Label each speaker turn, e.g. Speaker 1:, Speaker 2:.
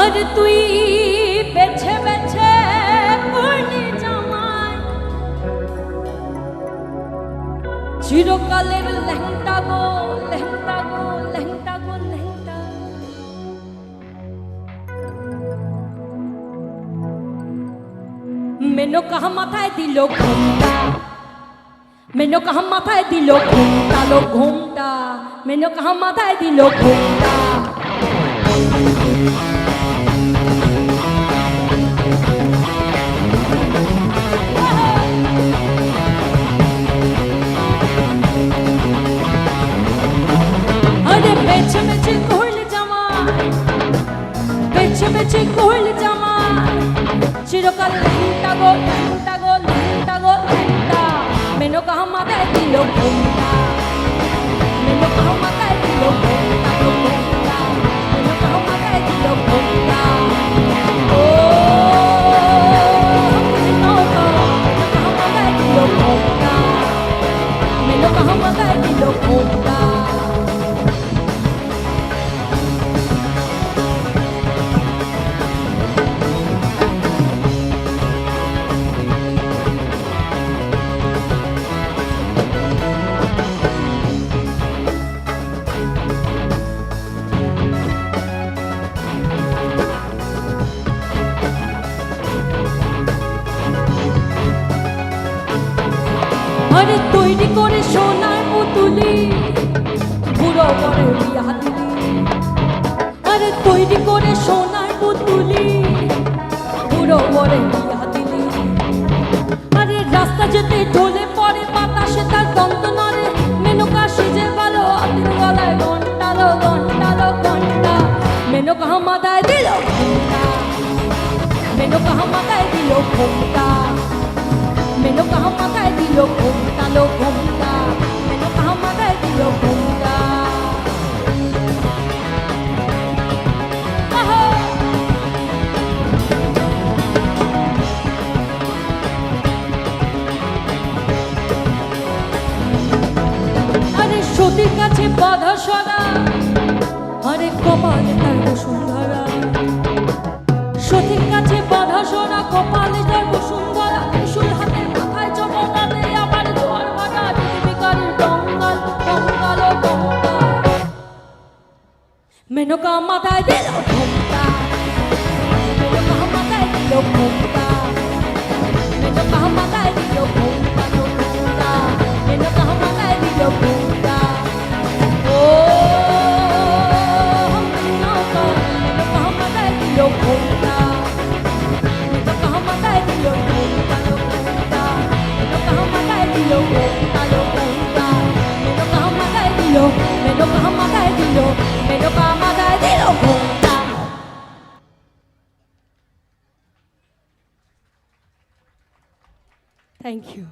Speaker 1: আর তুই বেছে বেছে পড়লি জামাই। চিরকালের লেহটা গো লেহটা গো লেহটা গো লেহটা মেনো কাহা মাথায় দিল ঘুমটা মেনো কাহা মাথায় দিল ঘুমটা, লো ঘুমটা। মেনো কাহা মাথায় দিল ঘুমটা। বেছে বেছে করলে জামা চিরকাল লেংটা গো লেংটা গো লেংটা গো লেংটা মেনো কাহা মাথায় দিল ঘুমটা মেনো কাহা মাথায় দিল ঘুমটা গো ঘুমটা মেনো কাহা মাথায় দিল ঘুমটা ও আরে তৈরি করে সোনার পুতুলি। বুড়ো দিলি আরে তৈরি করে সোনার পুতুলি। বুড়ো দিলি আরে রাস্তা যেতে ঢলে পড়ে বাতাসে, তার দন্ত নড়ে। মেনকা সেজে ভালো হাতের গলায় ঘন্টালো ঘন্টালো ঘণ্টা মেনকা মাথায় দিল ঘণ্টা মেনকা মাথায় দিল ঘণ্টা মেনো কাহা মাথায় দিল আরে কাছে বাধা সরা আরে কপালে তার বসুন্ধরা। সতীর কাছে বাধা সরা কপালে তার বসুন্ধরা। মাথায় মেনকা মাথায় দিল দিল মেনকা মাথায় দিল মেনকা মাথায় দিল ঘুমটা থ্যাংক ইউ